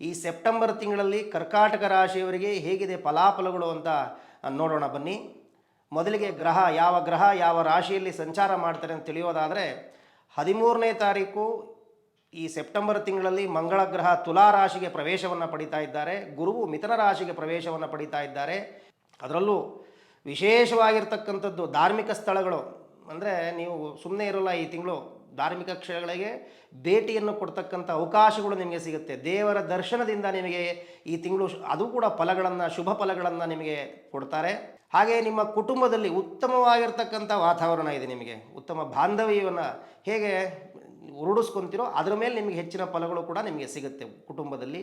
ಈ ಸೆಪ್ಟೆಂಬರ್ ತಿಂಗಳಲ್ಲಿ ಕರ್ಕಾಟಕ ರಾಶಿಯವರಿಗೆ ಹೇಗಿದೆ ಫಲಾಫಲಗಳು ಅಂತ ನೋಡೋಣ ಬನ್ನಿ. ಮೊದಲಿಗೆ ಗ್ರಹ, ಯಾವ ಗ್ರಹ, ಯಾವ ರಾಶಿಯಲ್ಲಿ ಸಂಚಾರ ಮಾಡ್ತಾರೆ ಅಂತ ತಿಳಿಯೋದಾದರೆ, ಹದಿಮೂರನೇ ತಾರೀಕು ಈ ಸೆಪ್ಟೆಂಬರ್ ತಿಂಗಳಲ್ಲಿ ಮಂಗಳ ಗ್ರಹ ತುಲಾ ರಾಶಿಗೆ ಪ್ರವೇಶವನ್ನು ಪಡಿತಾ ಇದ್ದಾರೆ. ಗುರುವು ಮಿಥುನ ರಾಶಿಗೆ ಪ್ರವೇಶವನ್ನು ಪಡಿತಾ ಇದ್ದಾರೆ. ಅದರಲ್ಲೂ ವಿಶೇಷವಾಗಿರ್ತಕ್ಕಂಥದ್ದು ಧಾರ್ಮಿಕ ಸ್ಥಳಗಳು. ಅಂದರೆ ನೀವು ಸುಮ್ಮನೆ ಇರೋಲ್ಲ ಈ ತಿಂಗಳು. ಧಾರ್ಮಿಕ ಕ್ಷೇತ್ರಗಳಿಗೆ ಭೇಟಿಯನ್ನು ಕೊಡ್ತಕ್ಕಂಥ ಅವಕಾಶಗಳು ನಿಮಗೆ ಸಿಗುತ್ತೆ. ದೇವರ ದರ್ಶನದಿಂದ ನಿಮಗೆ ಈ ತಿಂಗಳು ಅದು ಕೂಡ ಫಲಗಳನ್ನು, ಶುಭ ಫಲಗಳನ್ನು ನಿಮಗೆ ಕೊಡ್ತಾರೆ. ಹಾಗೆ ನಿಮ್ಮ ಕುಟುಂಬದಲ್ಲಿ ಉತ್ತಮವಾಗಿರ್ತಕ್ಕಂಥ ವಾತಾವರಣ ಇದೆ ನಿಮಗೆ. ಉತ್ತಮ ಬಾಂಧವ್ಯವನ್ನು ಹೇಗೆ ರೂಢಿಸ್ಕೊಂತೀರೋ ಅದರ ಮೇಲೆ ನಿಮಗೆ ಹೆಚ್ಚಿನ ಫಲಗಳು ಕೂಡ ನಿಮಗೆ ಸಿಗುತ್ತೆ ಕುಟುಂಬದಲ್ಲಿ.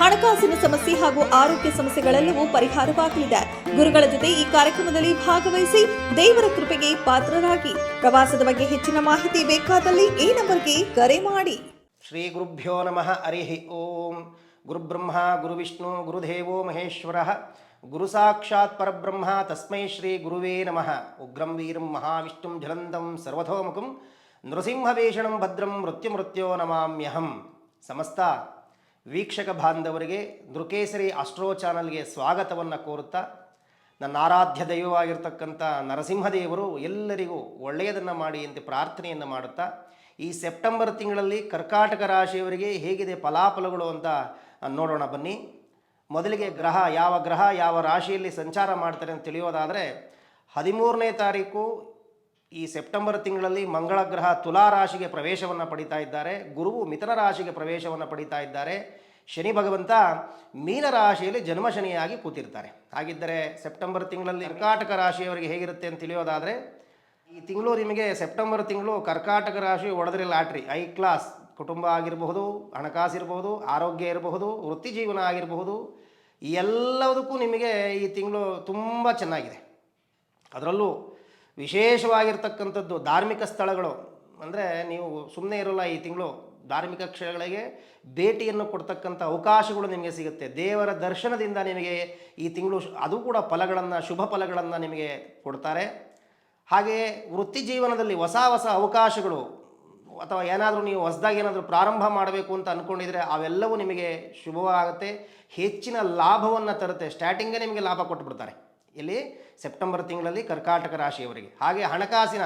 ಹಣಕಾಸಿನ ಸಮಸ್ಯೆ ಹಾಗೂ ಆರೋಗ್ಯ ಸಮಸ್ಯೆಗಳೆಲ್ಲವೂ ಪರಿಹಾರವಾಗಲಿದೆ. ಗುರುಗಳ ಜೊತೆ ಈ ಕಾರ್ಯಕ್ರಮದಲ್ಲಿ ಭಾಗವಹಿಸಿ ದೇವರ ಕೃಪೆಗೆ ಪಾತ್ರರಾಗಿ. ಪ್ರವಾಸದ ಬಗ್ಗೆ ಹೆಚ್ಚಿನ ಮಾಹಿತಿ ಬೇಕಾದಲ್ಲಿ ಈ ನಂಬರ್ಗೆ ಕರೆ ಮಾಡಿ. ಶ್ರೀ ಗುರುಭ್ಯೋ ನಮಃ. ಹರಿ ಓಂ. ಗುರುಬ್ರಹ್ಮ, ಗುರುವಿಷ್ಣು, ಗುರುದೇವೋ ಮಹೇಶ್ವರ. ಗುರು ಸಾಕ್ಷಾತ್ ಪರಬ್ರಹ್ಮ. ತಸ್ಮೈ ಶ್ರೀ ಗುರುವೇ ನಮಃ. ಉಗ್ರಂ ವೀರಂ ಮಹಾವಿಷ್ಣುಂ ಜಲಂತಂ ಸರ್ವಥೋಮುಖಂ ನೃಸಿಂಹವೇಷಣಂ ಭದ್ರಂ ಮೃತ್ಯುಮೃತ್ಯೋ ನಮಾಮ್ಯಹಂ. ಸಮಸ್ತ ವೀಕ್ಷಕ ಬಾಂಧವರಿಗೆ ದೃಕೇಸರಿ ಅಸ್ಟ್ರೋ ಚಾನಲ್ಗೆ ಸ್ವಾಗತವನ್ನು ಕೋರುತ್ತಾ, ನನ್ನ ಆರಾಧ್ಯ ದೈವವಾಗಿರ್ತಕ್ಕಂಥ ನರಸಿಂಹದೇವರು ಎಲ್ಲರಿಗೂ ಒಳ್ಳೆಯದನ್ನು ಮಾಡಿ ಅಂತ ಪ್ರಾರ್ಥನೆಯನ್ನು ಮಾಡುತ್ತಾ, ಈ ಸೆಪ್ಟೆಂಬರ್ ತಿಂಗಳಲ್ಲಿ ಕರ್ಕಾಟಕ ರಾಶಿಯವರಿಗೆ ಹೇಗಿದೆ ಫಲಾಫಲಗಳು ಅಂತ ನೋಡೋಣ ಬನ್ನಿ. ಮೊದಲಿಗೆ ಗ್ರಹ, ಯಾವ ಗ್ರಹ ಯಾವ ರಾಶಿಯಲ್ಲಿ ಸಂಚಾರ ಮಾಡ್ತಾರೆ ಅಂತ ತಿಳಿಯೋದಾದರೆ, ಹದಿಮೂರನೇ ತಾರೀಕು ಈ ಸೆಪ್ಟೆಂಬರ್ ತಿಂಗಳಲ್ಲಿ ಮಂಗಳ ಗ್ರಹ ತುಲಾ ರಾಶಿಗೆ ಪ್ರವೇಶವನ್ನು ಪಡಿತಾ ಇದ್ದಾರೆ. ಗುರುವು ಮಿಥುನ ರಾಶಿಗೆ ಪ್ರವೇಶವನ್ನು ಪಡಿತಾ ಇದ್ದಾರೆ. ಶನಿ ಭಗವಂತ ಮೀನ ರಾಶಿಯಲ್ಲಿ ಜನ್ಮ ಶನಿಯಾಗಿ ಕೂತಿರ್ತಾರೆ. ಹಾಗಿದ್ದರೆ ಸೆಪ್ಟೆಂಬರ್ ತಿಂಗಳಲ್ಲಿ ಕರ್ಕಾಟಕ ರಾಶಿಯವರಿಗೆ ಹೇಗಿರುತ್ತೆ ಅಂತ ತಿಳಿಯೋದಾದರೆ, ಈ ತಿಂಗಳು ನಿಮಗೆ ಸೆಪ್ಟೆಂಬರ್ ತಿಂಗಳು ಕರ್ಕಾಟಕ ರಾಶಿ ಒಡೆದ್ರೆ ಲಾಟ್ರಿ. ಐ ಕ್ಲಾಸ್ ಕುಟುಂಬ ಆಗಿರಬಹುದು, ಹಣಕಾಸು ಇರಬಹುದು, ಆರೋಗ್ಯ ಇರಬಹುದು, ವೃತ್ತಿ ಜೀವನ ಆಗಿರಬಹುದು ಎಲ್ಲದಕ್ಕೂ ನಿಮಗೆ ಈ ತಿಂಗಳು ತುಂಬ ಚೆನ್ನಾಗಿದೆ. ಅದರಲ್ಲೂ ವಿಶೇಷವಾಗಿರ್ತಕ್ಕಂಥದ್ದು ಧಾರ್ಮಿಕ ಸ್ಥಳಗಳು. ಅಂದರೆ ನೀವು ಸುಮ್ಮನೆ ಇರೋಲ್ಲ ಈ ತಿಂಗಳು. ಧಾರ್ಮಿಕ ಕ್ಷೇತ್ರಗಳಿಗೆ ಭೇಟಿಯನ್ನು ಕೊಡ್ತಕ್ಕಂಥ ಅವಕಾಶಗಳು ನಿಮಗೆ ಸಿಗುತ್ತೆ. ದೇವರ ದರ್ಶನದಿಂದ ನಿಮಗೆ ಈ ತಿಂಗಳು ಅದು ಕೂಡ ಫಲಗಳನ್ನು, ಶುಭ ಫಲಗಳನ್ನು ನಿಮಗೆ ಕೊಡ್ತಾರೆ. ಹಾಗೆಯೇ ವೃತ್ತಿ ಜೀವನದಲ್ಲಿ ಹೊಸ ಹೊಸ ಅವಕಾಶಗಳು, ಅಥವಾ ಏನಾದರೂ ನೀವು ಹೊಸದಾಗಿ ಏನಾದರೂ ಪ್ರಾರಂಭ ಮಾಡಬೇಕು ಅಂತ ಅಂದ್ಕೊಂಡಿದ್ರೆ ಅವೆಲ್ಲವೂ ನಿಮಗೆ ಶುಭವಾಗುತ್ತೆ. ಹೆಚ್ಚಿನ ಲಾಭವನ್ನು ತರುತ್ತೆ. ಸ್ಟಾರ್ಟಿಂಗೇ ನಿಮಗೆ ಲಾಭ ಕೊಟ್ಟುಬಿಡ್ತಾರೆ ಇಲ್ಲಿ ಸೆಪ್ಟೆಂಬರ್ ತಿಂಗಳಲ್ಲಿ ಕರ್ಕಾಟಕ ರಾಶಿಯವರಿಗೆ. ಹಾಗೆ ಹಣಕಾಸಿನ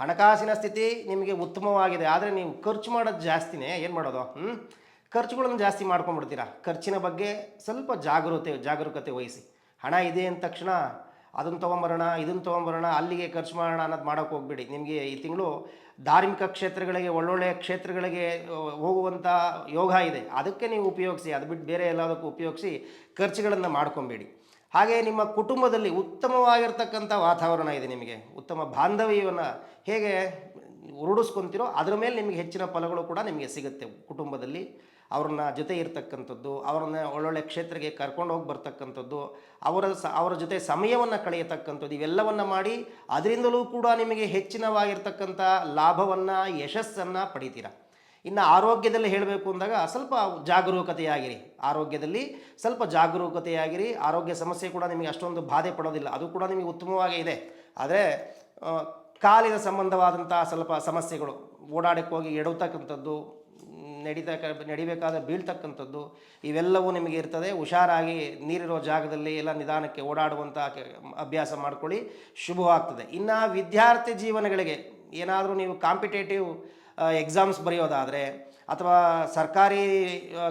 ಹಣಕಾಸಿನ ಸ್ಥಿತಿ ನಿಮಗೆ ಉತ್ತಮವಾಗಿದೆ. ಆದರೆ ನೀವು ಖರ್ಚು ಮಾಡೋದು ಜಾಸ್ತಿನೇ. ಏನು ಮಾಡೋದು? ಹ್ಞೂ ಖರ್ಚುಗಳನ್ನು ಜಾಸ್ತಿ ಮಾಡ್ಕೊಂಡ್ಬಿಡ್ತೀರಾ? ಖರ್ಚಿನ ಬಗ್ಗೆ ಸ್ವಲ್ಪ ಜಾಗರೂಕತೆ ಜಾಗರೂಕತೆ ವಹಿಸಿ. ಹಣ ಇದೆ ಅಂದ ತಕ್ಷಣ ಅದನ್ನು ತೊಗೊಂಬರೋಣ, ಇದನ್ನು ತೊಗೊಂಬರೋಣ, ಅಲ್ಲಿಗೆ ಖರ್ಚು ಮಾಡೋಣ ಅನ್ನೋದು ಮಾಡೋಕ್ಕೆ ಹೋಗ್ಬೇಡಿ. ನಿಮಗೆ ಈ ತಿಂಗಳು ಧಾರ್ಮಿಕ ಕ್ಷೇತ್ರಗಳಿಗೆ ಒಳ್ಳೊಳ್ಳೆಯ ಕ್ಷೇತ್ರಗಳಿಗೆ ಹೋಗುವಂಥ ಯೋಗ ಇದೆ. ಅದಕ್ಕೆ ನೀವು ಉಪಯೋಗಿಸಿ ಅದು ಬಿಟ್ಟು ಬೇರೆ ಎಲ್ಲದಕ್ಕೂ ಉಪಯೋಗಿಸಿ ಖರ್ಚುಗಳನ್ನು ಮಾಡ್ಕೊಬೇಡಿ. ಹಾಗೆ ನಿಮ್ಮ ಕುಟುಂಬದಲ್ಲಿ ಉತ್ತಮವಾಗಿರ್ತಕ್ಕಂಥ ವಾತಾವರಣ ಇದೆ ನಿಮಗೆ. ಉತ್ತಮ ಬಾಂಧವ್ಯವನ್ನು ಹೇಗೆ ರೂಢಿಸ್ಕೊಂತೀರೋ ಅದರ ಮೇಲೆ ನಿಮಗೆ ಹೆಚ್ಚಿನ ಫಲಗಳು ಕೂಡ ನಿಮಗೆ ಸಿಗುತ್ತೆ ಕುಟುಂಬದಲ್ಲಿ. ಅವ್ರನ್ನ ಜೊತೆ ಇರ್ತಕ್ಕಂಥದ್ದು, ಅವ್ರನ್ನ ಒಳ್ಳೊಳ್ಳೆ ಕ್ಷೇತ್ರಕ್ಕೆ ಕರ್ಕೊಂಡು ಹೋಗಿ ಬರ್ತಕ್ಕಂಥದ್ದು, ಅವರ ಸ, ಅವರ ಜೊತೆ ಸಮಯವನ್ನು ಕಳೆಯತಕ್ಕಂಥದ್ದು ಇವೆಲ್ಲವನ್ನು ಮಾಡಿ, ಅದರಿಂದಲೂ ಕೂಡ ನಿಮಗೆ ಹೆಚ್ಚಿನವಾಗಿರ್ತಕ್ಕಂಥ ಲಾಭವನ್ನು, ಯಶಸ್ಸನ್ನು ಪಡಿತೀರ? ಇನ್ನು ಆರೋಗ್ಯದಲ್ಲಿ ಹೇಳಬೇಕು ಅಂದಾಗ ಸ್ವಲ್ಪ ಜಾಗರೂಕತೆಯಾಗಿರಿ. ಆರೋಗ್ಯದಲ್ಲಿ ಸ್ವಲ್ಪ ಜಾಗರೂಕತೆಯಾಗಿರಿ. ಆರೋಗ್ಯ ಸಮಸ್ಯೆ ಕೂಡ ನಿಮಗೆ ಅಷ್ಟೊಂದು ಬಾಧೆ ಪಡೋದಿಲ್ಲ. ಅದು ಕೂಡ ನಿಮಗೆ ಉತ್ತಮವಾಗೇ ಇದೆ. ಆದರೆ ಕಾಲಿನ ಸಂಬಂಧವಾದಂಥ ಸ್ವಲ್ಪ ಸಮಸ್ಯೆಗಳು, ಓಡಾಡಕ್ಕೆ ಹೋಗಿ ಎಡವತಕ್ಕಂಥದ್ದು, ನಡೀತಕ್ಕ, ನಡಿಬೇಕಾದ ಬೀಳ್ತಕ್ಕಂಥದ್ದು, ಇವೆಲ್ಲವೂ ನಿಮಗೆ ಇರ್ತದೆ. ಹುಷಾರಾಗಿ ನೀರಿರೋ ಜಾಗದಲ್ಲಿ ಎಲ್ಲ ನಿಧಾನಕ್ಕೆ ಓಡಾಡುವಂಥ ಅಭ್ಯಾಸ ಮಾಡ್ಕೊಳ್ಳಿ. ಶುಭವಾಗ್ತದೆ. ಇನ್ನು ವಿದ್ಯಾರ್ಥಿ ಜೀವನಗಳಿಗೆ ಏನಾದರೂ ನೀವು ಕಾಂಪಿಟೇಟಿವ್ ಎಕ್ಸಾಮ್ಸ್ ಬರೆಯೋದಾದರೆ ಅಥವಾ ಸರ್ಕಾರಿ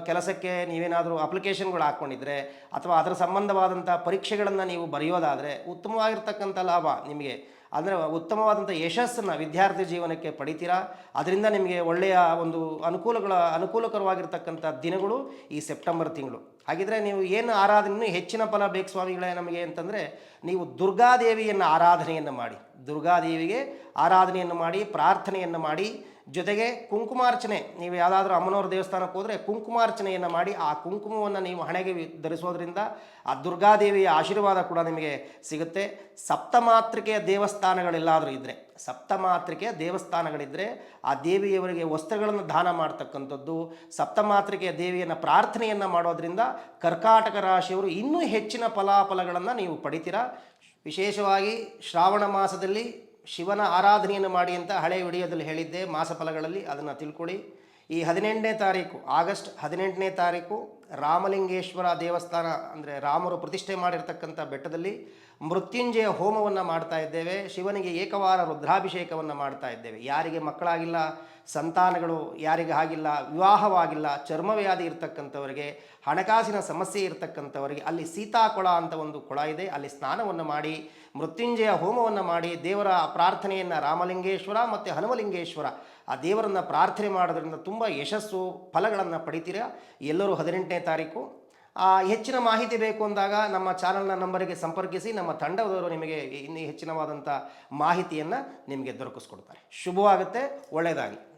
ಕೆಲಸಕ್ಕೆ ನೀವೇನಾದರೂ ಅಪ್ಲಿಕೇಶನ್ಗಳು ಹಾಕ್ಕೊಂಡಿದ್ರೆ ಅಥವಾ ಅದರ ಸಂಬಂಧವಾದಂಥ ಪರೀಕ್ಷೆಗಳನ್ನು ನೀವು ಬರೆಯೋದಾದರೆ ಉತ್ತಮವಾಗಿರ್ತಕ್ಕಂಥ ಲಾಭ ನಿಮಗೆ. ಅಂದರೆ ಉತ್ತಮವಾದಂಥ ಯಶಸ್ಸನ್ನು ವಿದ್ಯಾರ್ಥಿ ಜೀವನಕ್ಕೆ ಪಡಿತೀರಾ? ಅದರಿಂದ ನಿಮಗೆ ಒಳ್ಳೆಯ ಒಂದು ಅನುಕೂಲಗಳ, ಅನುಕೂಲಕರವಾಗಿರ್ತಕ್ಕಂಥ ದಿನಗಳು ಈ ಸೆಪ್ಟೆಂಬರ್ ತಿಂಗಳು. ಹಾಗಿದ್ರೆ ನೀವು ಏನು ಆರಾಧನೆ ಹೆಚ್ಚಿನ ಫಲ ಬೇಕು ಸ್ವಾಮಿಗಳೇ ನಮಗೆ ಅಂತಂದರೆ ನೀವು ದುರ್ಗಾದೇವಿಯನ್ನು ಆರಾಧನೆಯನ್ನು ಮಾಡಿ. ದುರ್ಗಾದೇವಿಗೆ ಆರಾಧನೆಯನ್ನು ಮಾಡಿ, ಪ್ರಾರ್ಥನೆಯನ್ನು ಮಾಡಿ ಜೊತೆಗೆ ಕುಂಕುಮಾರ್ಚನೆ, ನೀವು ಯಾವುದಾದ್ರೂ ಅಮ್ಮನವ್ರ ದೇವಸ್ಥಾನಕ್ಕೆ ಹೋದರೆ ಕುಂಕುಮಾರ್ಚನೆಯನ್ನು ಮಾಡಿ ಆ ಕುಂಕುಮವನ್ನು ನೀವು ಹಣೆಗೆ ಧರಿಸೋದ್ರಿಂದ ಆ ದುರ್ಗಾದೇವಿಯ ಆಶೀರ್ವಾದ ಕೂಡ ನಿಮಗೆ ಸಿಗುತ್ತೆ. ಸಪ್ತಮಾತೃಕೆಯ ದೇವಸ್ಥಾನಗಳೆಲ್ಲಾದರೂ ಇದ್ದರೆ ಸಪ್ತಮಾತೃಕೆಯ ದೇವಸ್ಥಾನಗಳಿದ್ದರೆ ಆ ದೇವಿಯವರಿಗೆ ವಸ್ತ್ರಗಳನ್ನು ದಾನ ಮಾಡ್ತಕ್ಕಂಥದ್ದು, ಸಪ್ತಮಾತೃಕೆಯ ದೇವಿಯನ್ನು ಪ್ರಾರ್ಥನೆಯನ್ನು ಮಾಡೋದ್ರಿಂದ ಕರ್ಕಾಟಕ ರಾಶಿಯವರು ಇನ್ನೂ ಹೆಚ್ಚಿನ ಫಲಾಫಲಗಳನ್ನು ನೀವು ಪಡಿತೀರಾ. ವಿಶೇಷವಾಗಿ ಶ್ರಾವಣ ಮಾಸದಲ್ಲಿ ಶಿವನ ಆರಾಧನೆಯನ್ನು ಮಾಡಿ ಅಂತ ಹಳೆ ವಿಡಿಯೋದಲ್ಲಿ ಹೇಳಿದ್ದೆ ಮಾಸಫಲಗಳಲ್ಲಿ ಅದನ್ನು ತಿಳ್ಕೊಳ್ಳಿ. ಈ ಹದಿನೆಂಟನೇ ತಾರೀಕು, ಆಗಸ್ಟ್ ಹದಿನೆಂಟನೇ ತಾರೀಕು ರಾಮಲಿಂಗೇಶ್ವರ ದೇವಸ್ಥಾನ ಅಂದರೆ ರಾಮರು ಪ್ರತಿಷ್ಠೆ ಮಾಡಿರ್ತಕ್ಕಂಥ ಬೆಟ್ಟದಲ್ಲಿ ಮೃತ್ಯುಂಜಯ ಹೋಮವನ್ನು ಮಾಡ್ತಾ ಇದ್ದೇವೆ. ಶಿವನಿಗೆ ಏಕವಾರ ರುದ್ರಾಭಿಷೇಕವನ್ನು ಮಾಡ್ತಾ ಇದ್ದೇವೆ. ಯಾರಿಗೆ ಮಕ್ಕಳಾಗಿಲ್ಲ, ಸಂತಾನಗಳು ಯಾರಿಗೆ ಆಗಿಲ್ಲ, ವಿವಾಹವಾಗಿಲ್ಲ, ಚರ್ಮವ್ಯಾಧಿ ಇರ್ತಕ್ಕಂಥವರಿಗೆ, ಹಣಕಾಸಿನ ಸಮಸ್ಯೆ ಇರತಕ್ಕಂಥವರಿಗೆ, ಅಲ್ಲಿ ಸೀತಾಕೊಳ ಅಂತ ಒಂದು ಕೊಳ ಇದೆ. ಅಲ್ಲಿ ಸ್ನಾನವನ್ನು ಮಾಡಿ, ಮೃತ್ಯುಂಜಯ ಹೋಮವನ್ನು ಮಾಡಿ ದೇವರ ಪ್ರಾರ್ಥನೆಯನ್ನು ರಾಮಲಿಂಗೇಶ್ವರ ಮತ್ತು ಹನುಮಲಿಂಗೇಶ್ವರ ಆ ದೇವರನ್ನು ಪ್ರಾರ್ಥನೆ ಮಾಡೋದ್ರಿಂದ ತುಂಬ ಯಶಸ್ಸು, ಫಲಗಳನ್ನು ಪಡಿತೀರಾ? ಎಲ್ಲರೂ ಹದಿನೆಂಟನೇ ತಾರೀಕು. ಹೆಚ್ಚಿನ ಮಾಹಿತಿ ಬೇಕು ಅಂದಾಗ ನಮ್ಮ ಚಾನಲ್ನ ನಂಬರಿಗೆ ಸಂಪರ್ಕಿಸಿ, ನಮ್ಮ ತಂಡದವರು ನಿಮಗೆ ಇನ್ನೂ ಹೆಚ್ಚಿನವಾದಂಥ ಮಾಹಿತಿಯನ್ನು ನಿಮಗೆ ದೊರಕಿಸ್ಕೊಡ್ತಾರೆ. ಶುಭವಾಗುತ್ತೆ ಒಳ್ಳೆಯದಾಗಲಿ